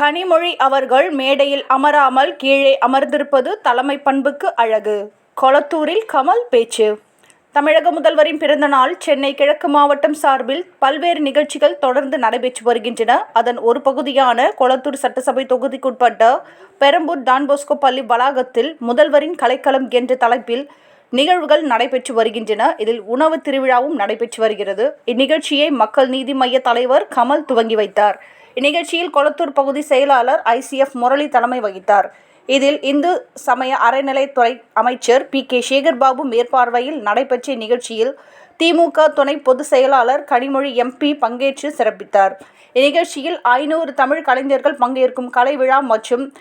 கனிமொழி அவர்கள் மேடையில் அமராமல் கீழே அமர்ந்திருப்பது தலைமை பண்புக்கு அழகு. கொளத்தூரில் கமல் பேச்சு. தமிழக முதல்வரின் பிறந்தநாள் சென்னை கிழக்கு மாவட்டம் சார்பில் பல்வேறு நிகழ்ச்சிகள் தொடர்ந்து நடைபெற்று வருகின்றன. அதன் ஒரு பகுதியான கொளத்தூர் சட்டசபை தொகுதிக்குட்பட்ட பெரம்பூர் டான்போஸ்கோ பள்ளி வளாகத்தில் முதல்வரின் கலைக்களம் என்ற தலைப்பில் நிகழ்வுகள் நடைபெற்று வருகின்றன. இதில் உணவு திருவிழாவும் நடைபெற்று வருகிறது. இந்நிகழ்ச்சியை மக்கள் நீதி மைய தலைவர் கமல் துவங்கி வைத்தார். இந்நிகழ்ச்சியில் கொளத்தூர் பகுதி செயலாளர் ஐசிஎஃப் முரளி தலைமை வகித்தார். இதில் இந்து சமய அறநிலைத்துறை அமைச்சர் பி கே சேகர்பாபு மேற்பார்வையில் நடைபெற்ற இந்நிகழ்ச்சியில் திமுக துணை பொதுச் செயலாளர் கனிமொழி எம்பி பங்கேற்று சிறப்பித்தார். இந்நிகழ்ச்சியில் ஐநூறு தமிழ் கலைஞர்கள் பங்கேற்கும் கலை விழா மற்றும்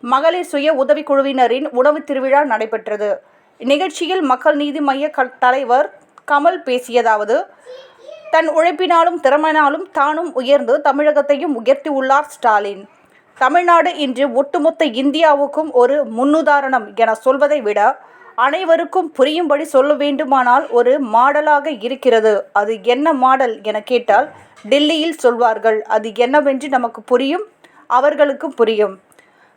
மகளிர் சுய உதவிக்குழுவினரின் உணவு திருவிழா நடைபெற்றது. இந்நிகழ்ச்சியில் மக்கள் நீதி மைய க- தலைவர் கமல் பேசியதாவது தன் உழைப்பினாலும் திறமையினாலும் தானும் உயர்ந்து தமிழகத்தையும் உயர்த்தி உள்ளார் ஸ்டாலின். தமிழ்நாடு இன்று ஒட்டுமொத்த இந்தியாவுக்கும் ஒரு முன்னுதாரணம் என சொல்வதை விட அனைவருக்கும் புரியும்படி சொல்ல வேண்டுமானால் ஒரு மாடலாக இருக்கிறது. அது என்ன மாடல் என கேட்டால் டெல்லியில் சொல்வார்கள் அது என்னவென்று நமக்கு புரியும் அவர்களுக்கும் புரியும்.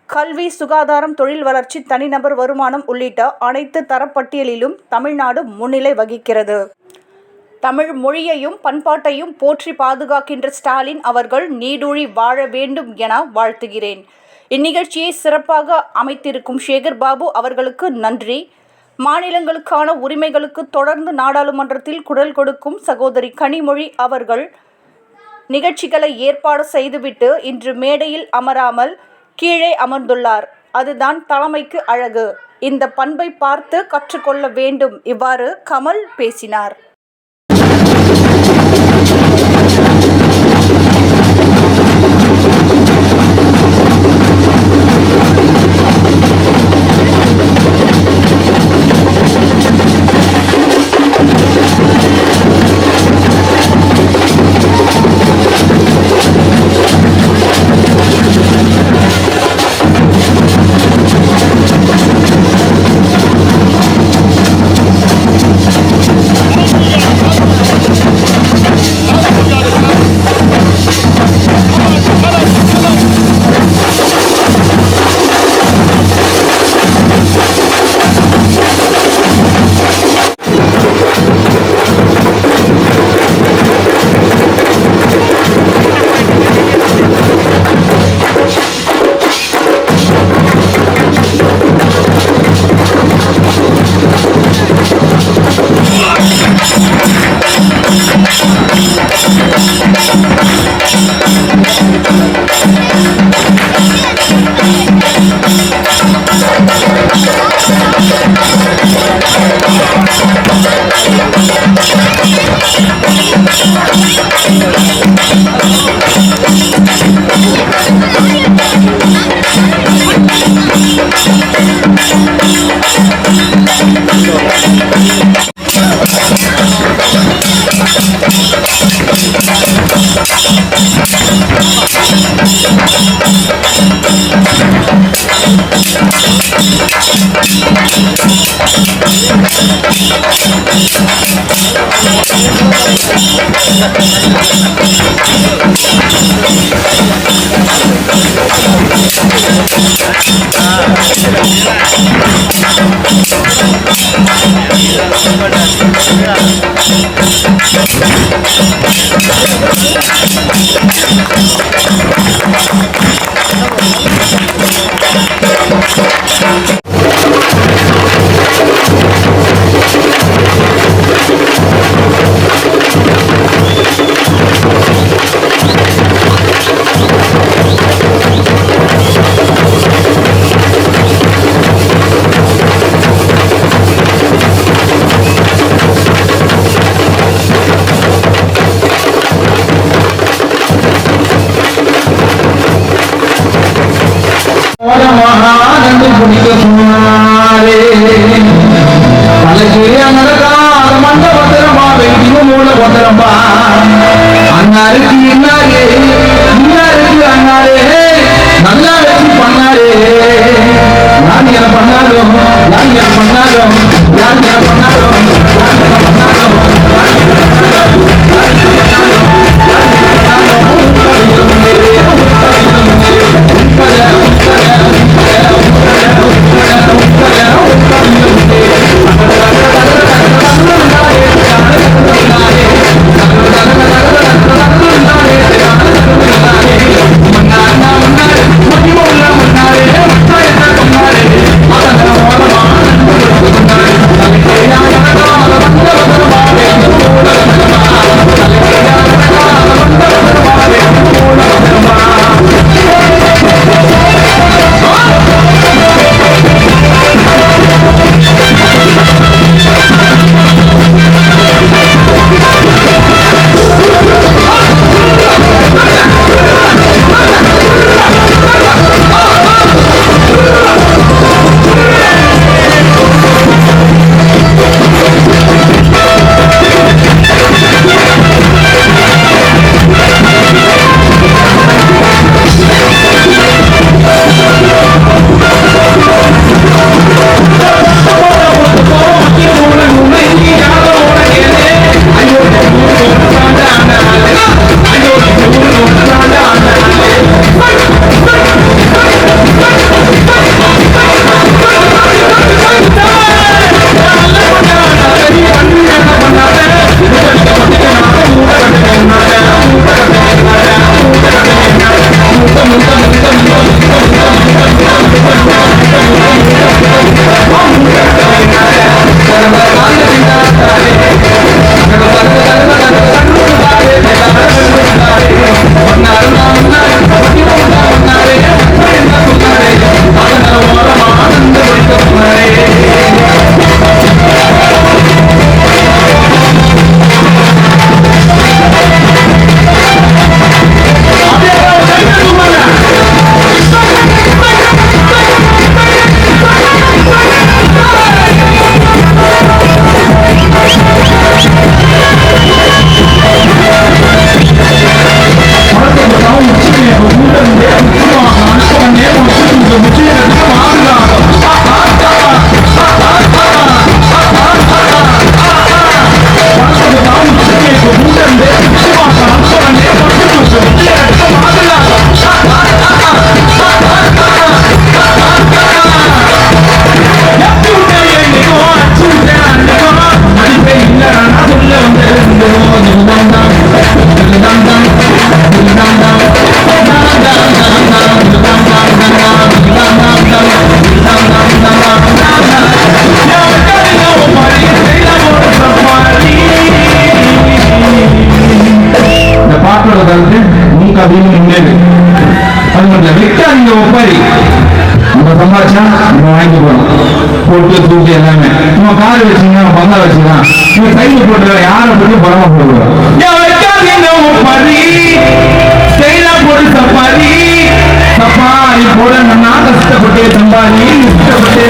கல்வி சுகாதாரம் தொழில் வளர்ச்சி தனிநபர் வருமானம் உள்ளிட்ட அனைத்து தரப்பட்டியலிலும் தமிழ்நாடு முன்னிலை வகிக்கிறது. தமிழ் மொழியையும் பண்பாட்டையும் போற்றி பாதுகாக்கின்ற ஸ்டாலின் அவர்கள் நீடூழி வாழ வேண்டும் என வாழ்த்துகிறேன். இந்நிகழ்ச்சியை சிறப்பாக அமைத்திருக்கும் சேகர் பாபு அவர்களுக்கு நன்றி. மாநிலங்களுக்கான உரிமைகளுக்கு தொடர்ந்து நாடாளுமன்றத்தில் குரல் கொடுக்கும் சகோதரி கனிமொழி அவர்கள் நிகழ்ச்சிகளை ஏற்பாடு செய்துவிட்டு இன்று மேடையில் அமராமல் கீழே அமர்ந்துள்ளார். அதுதான் தலைமைக்கு அழகு. இந்த பண்பை பார்த்து கற்றுக்கொள்ள வேண்டும். இவ்வாறு கமல் பேசினார். மகானந்து புனித மாதிரி. நம்ம சம்பாதிச்சா நம்ம வாங்கி போகணும். போட்டு தூக்கி எல்லாமே. நம்ம கார் வச்சீங்கன்னா பங்களா வச்சுக்கலாம் நீங்க சைக்கிள் போட்டு யாரை போட்டு பரம போடுவோம் சப்பாரி சப்பாரி போட நான் கஷ்டப்பட்டே கஷ்டப்பட்டே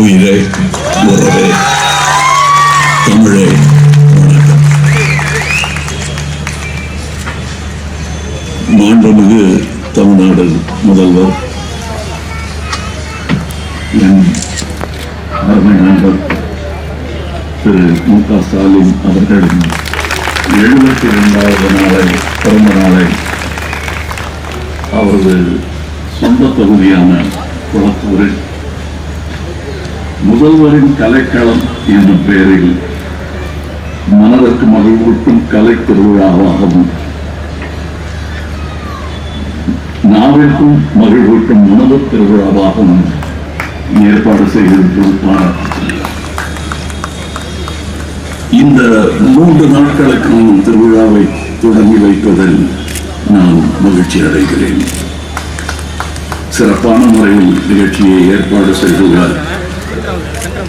உயிரே உறவே. தமிழே வணக்கம். மாண்புமிகு தமிழ்நாடு முதல்வர். என் அருமை நண்பர் திரு மு க ஸ்டாலின் அவர்களின் எழுபத்தி இரண்டாவது நாளை பிறந்த நாளை அவரது சொந்த தொகுதியான குளத்தூரில் முதல்வரின் கலைக்களம் என்னும் பெயரில் மனதிற்கு மகிழ்வூட்டும் கலை திருவிழாவாகவும் நாவிற்கும் மகிழ்வூட்டும் உணவு திருவிழாவாகவும் ஏற்பாடு செய்திருப்பது இந்த மூன்று நாட்களுக்கான திருவிழாவை தொடங்கி வைப்பதில் நான் மகிழ்ச்சி அடைகிறேன். சிறப்பான முறையில் நிகழ்ச்சியை ஏற்பாடு செய்துள்ளார்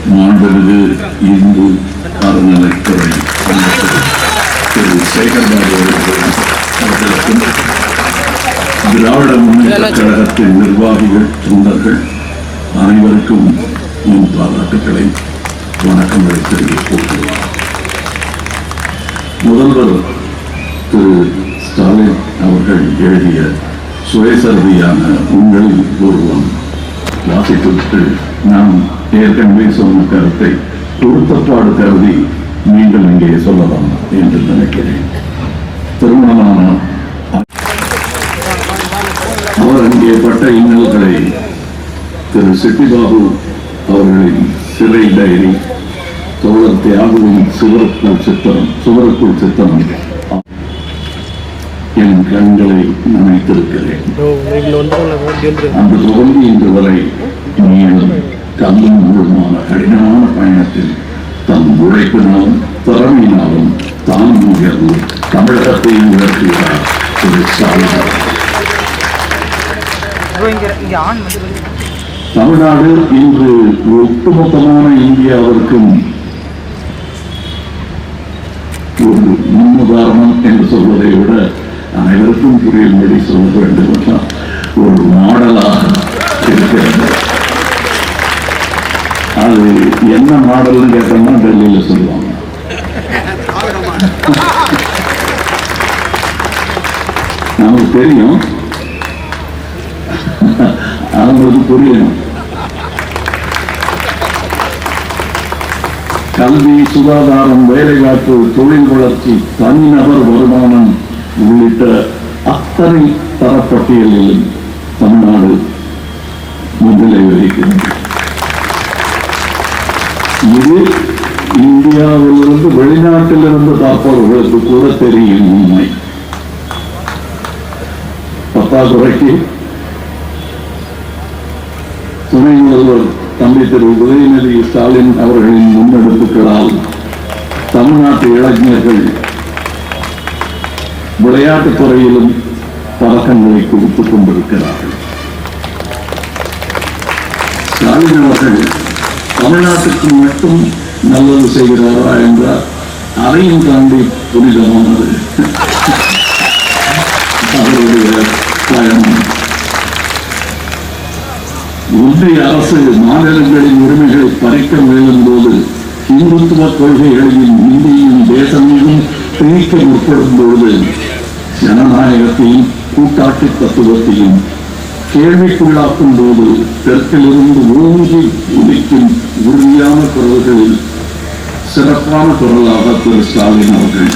மாண்புமிகு இந்து அறநிலைத்துறை திரு சேகர்பாபு அவர்கள் அவர்களுக்கும் திராவிட முன்னேற்ற கழகத்தின் நிர்வாகிகள் தொண்டர்கள் அனைவருக்கும் என் பாராட்டுக்களை வணக்கங்களை தெரிவித்துக் கொள்கிறேன். முதல்வர் திரு ஸ்டாலின் அவர்கள் எழுதிய சுயசரிதியான உங்களில் ஒருவன் வாசித்துவிட்டு நான் ஏற்கனவே சொன்ன கருத்தை பொருத்தப்பாடு கருதி மீண்டும் இங்கே சொல்லலாம் என்று நினைக்கிறேன். திருமணமான அவர் அங்கே பட்ட இன்னல்களை திரு சிட்டிபாபு அவர்களின் சிறை டைரி தோழர் தியாகுவின் சுவருக்குள் சித்திரம் சுவருக்குள் சித்திரம் என் கண்களை நினைத்திருக்கிறேன். அந்த தொடர்ந்து இன்று வரை நீளும் கல்லும் மூலமான கடினமான பயணத்தில். தன் உழைப்பினாலும் திறமையினாலும் தான் உயர்ந்து தமிழகத்தை உயர்த்துகிறார் ஒரு சாதனை தமிழ்நாடு இன்று ஒட்டுமொத்தமான இந்தியாவிற்கும் ஒரு முன்னுதாரணம் என்று சொல்வதை விட அனைவருக்கும் புரியும்படி சொல்ல வேண்டும். மாடல்னு கேட்டோம்னா டெல்லியில சொல்லுவாங்க. நமக்கு தெரியும். அவங்களுக்கு புரியணும் கல்வி சுகாதாரம் வேலைவாய்ப்பு தொழில் வளர்ச்சி தனிநபர் வருமானம் உள்ளிட்ட அத்தனை தரப்பட்டியலிலும் தமிழ்நாடு முதலை வகிக்கிறது. இது இந்தியாவிலிருந்து வெளிநாட்டிலிருந்து பார்ப்பவர்களுக்கு கூட தெரியும் உண்மை பற்றாக்குறைக்கு துணை முதல்வர் தம்பி திரு உதயநிதி ஸ்டாலின் அவர்களின் முன்னெடுப்புகளால் தமிழ்நாட்டு இளைஞர்கள் விளையாட்டுத் துறையிலும் பதக்கங்களை கொடுத்துக் கொண்டிருக்கிறார்கள். ஸ்டாலின் அவர்கள் தமிழ்நாட்டுக்கு மட்டும் நல்லது செய்கிறாரா என்றால் அதையும் தாண்டி புனிதமானது. அவருடைய பயணம். ஒன்றிய அரசு மாநிலங்களின் உரிமைகளை பறிக்க முயலும் போது இந்துத்துவ கொள்கைகளையும் இந்தியும் தேசமையும் திணிக்க முற்படும் பொழுது ஜனநாயகத்தையும் கூட்டாட்சி தத்துவத்தையும் கேள்விக்குள்ளாக்கும் போது தெற்கிலிருந்து ஓங்கி உதிக்கும் உறுதியான குரல்களில் சிறப்பான குரலாக திரு ஸ்டாலின் அவர்கள்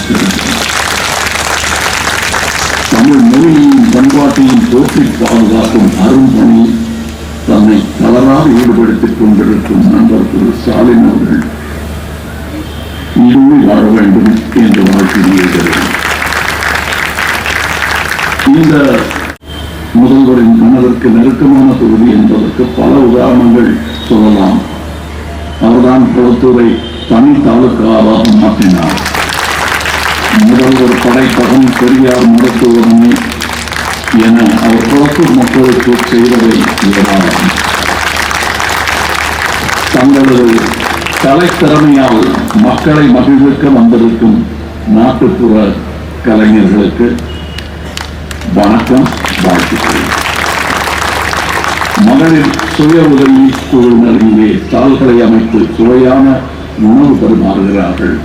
தமிழ் மொழியையும் பண்பாட்டையும் போற்றி பாதுகாக்கும் அரும்பணி தன்னை தளராக ஈடுபடுத்திக் கொண்டிருக்கும் நண்பர் திரு ஸ்டாலின் அவர்கள் இன்னும் வாழ வேண்டும் என்று வாழ்த்துகிறேன் இந்த முதல்வரின் மனதிற்கு நெருக்கமான தொகுதி என்பதற்கு பல உதாரணங்கள் சொல்லலாம். அவர்தான் பொதுத்துறை தனி தாலுக்காவாக மாற்றினார். முதல்வர் படைப்பகம் பெரியார் மருத்துவமனை என அவர் குளத்தூர் மக்களுக்கு செய்ததை ஏராளம் தங்களது கலைத்திறமையால் மக்களை மகிழ்விக்க வந்திருக்கும் நாட்டுப்புற கலைஞர்களுக்கு வணக்கம். வாழ்த்துக்கள் மகளிர் சுய உதவி குழுவினரிலே தாள்களை அமைத்து சுவையான உணவு பரிமாறுகிறார்கள்.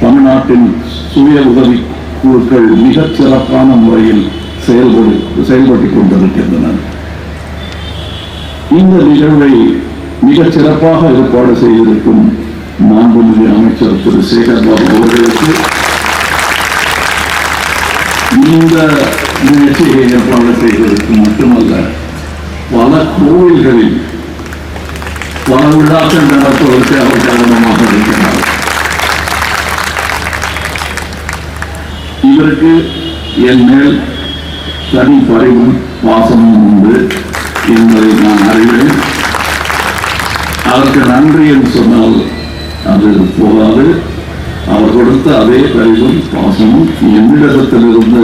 தமிழ்நாட்டின் சுய உதவி குழுக்கள் மிகச் சிறப்பான முறையில் செயல்படு செயல்பட்டுக் கொண்டிருக்கின்றன. இந்த நிகழ்வை மிகச் சிறப்பாக ஏற்பாடு செய்திருக்கும் மாண்புமிகு அமைச்சர் திரு சேகர்பாபு அவர்களுக்கு இந்த நிகழ்ச்சியை ஏற்பாடு செய்வதற்கு மட்டுமல்ல பல கோவில்களில் பல விழாக்கள் நடத்துவதற்கு அவர் கவனமாக இருக்கிறார். இவருக்கு என் மேல் தனி பரிவும் பாசமும் உண்டு என்பதை நான் அறிவேன். அதற்கு நன்றி என்று சொன்னால் அது போதாது. அவர் கொடுத்த அதே கழிவும் பாசமும் என்னிடத்திலிருந்து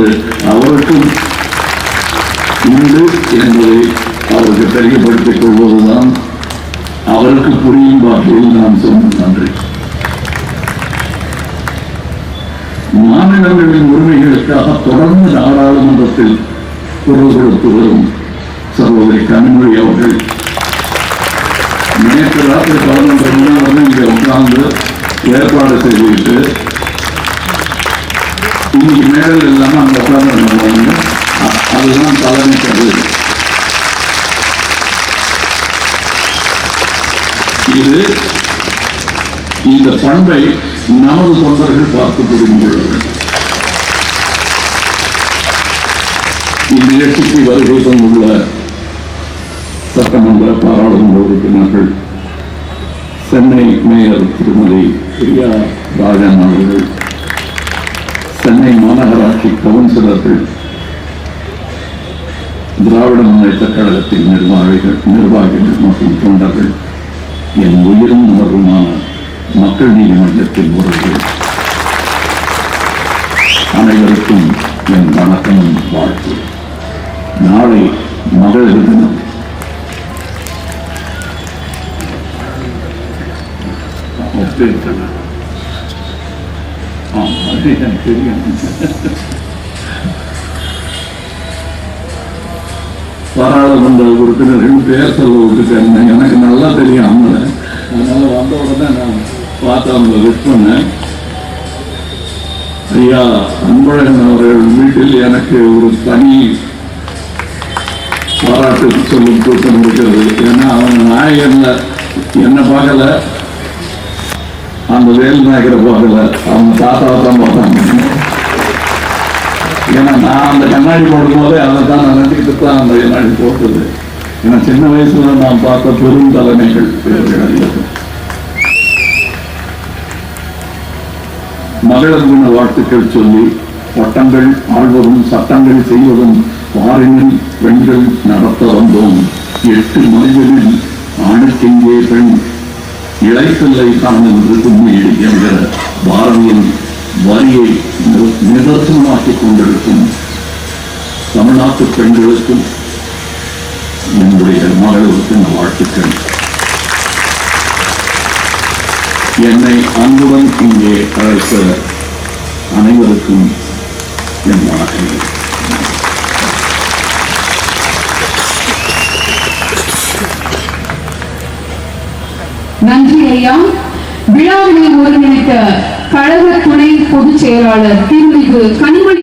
அவருக்கும் உண்டு என்பதை அவருக்கு தெரியப்படுத்திக் கொள்வதுதான் அவருக்கு புரியும் வகையில் நான் சொன்ன நன்றி. மாநிலங்களின் உரிமைகளுக்காக தொடர்ந்து நாடாளுமன்றத்தில் குரல் கொடுத்து வரும் சகோதரி கனிமொழி அவர்கள். நேற்று ராத்திரி பதினொன்று மணி நேரம் இங்கே உட்கார்ந்து ஏற்பாடு செய்துவிட்டு இன்னைக்கு மேடல் இல்லாமல் அங்கே உட்கார்ந்து அதுதான் தலைமை கருது இது இந்த பண்பை நமது தொண்டர்கள் பார்த்து புரிந்து கொள்ள வேண்டும் இந்நிகழ்ச்சிக்கு வருகை தந்துள்ள சட்டமன்ற பாராளுமன்ற உறுப்பினர்கள் சென்னை மேயர் திருமதி பிரியா ராஜன் அவர்கள் சென்னை மாநகராட்சி கவுன்சிலர்கள் திராவிட முன்னேற்ற கழகத்தின் நிர்வாகிகள் நிர்வாகிகள் மற்றும் தொண்டர்கள் என் உயிரும் உணர்வுமான மக்கள் நீதிமன்றத்தின் உறவுகள். அனைவருக்கும் என் வணக்கமும் வாழ்த்து. நாளை மகளிர் தினம். ஒப்பேற்கன ஆ அது எனக்கு தெரியும் பாராளுமன்ற உறுப்பினர்கள் பேர் சொல்ல எனக்கு நல்லா தெரியும் அவங்கள அதனால வந்த உடனே நான் பார்த்து அவங்கள விஷ் பண்ணேன் ஐயா அன்பழகன் அவர்கள் வீட்டில் எனக்கு ஒரு தனி பாராட்டு சொல்லும் கூட்டம் இருக்கிறது ஏன்னா அவன் நாயகன்ல என்ன பார்க்கல அந்த வேல் நாயகரை பார்க்கல அவங்க தாத்தாவை தான் பார்த்தாங்க ஏன்னா நான் அந்த கண்ணாடி போடும்போது அதை தான் நினைச்சுக்கிட்டு தான் அந்த கண்ணாடி போட்டது. ஏன்னா சின்ன வயசுல நான் பார்த்த பெரும் தலைமைகள் மகளிர் தின வாழ்த்துக்கள் சொல்லி பட்டங்கள் ஆழ்வதும் சட்டங்கள் செய்வதும் பாரினில் பெண்கள் நடத்த வந்தோம். எட்டு மொழிகளில் ஆணுக்கெங்கே பெண் இழைப்பில்லை காணுவது உண்மையில் என்கிற பாரதியின் வரியை நிதர்சனமாக்கிக் கொண்டிருக்கும் தமிழ்நாட்டு பெண்களுக்கும் என்னுடைய மகளுக்கு இந்த வாழ்த்துக்கள் என்னை அன்புடன் இங்கே அழைத்த அனைவருக்கும் என் வணக்கங்கள். நன்றி ஐயா. விழாவினை ஒருங்கிணைத்த கழக துணை பொதுச் செயலாளர் திருமிகு கனிமொழி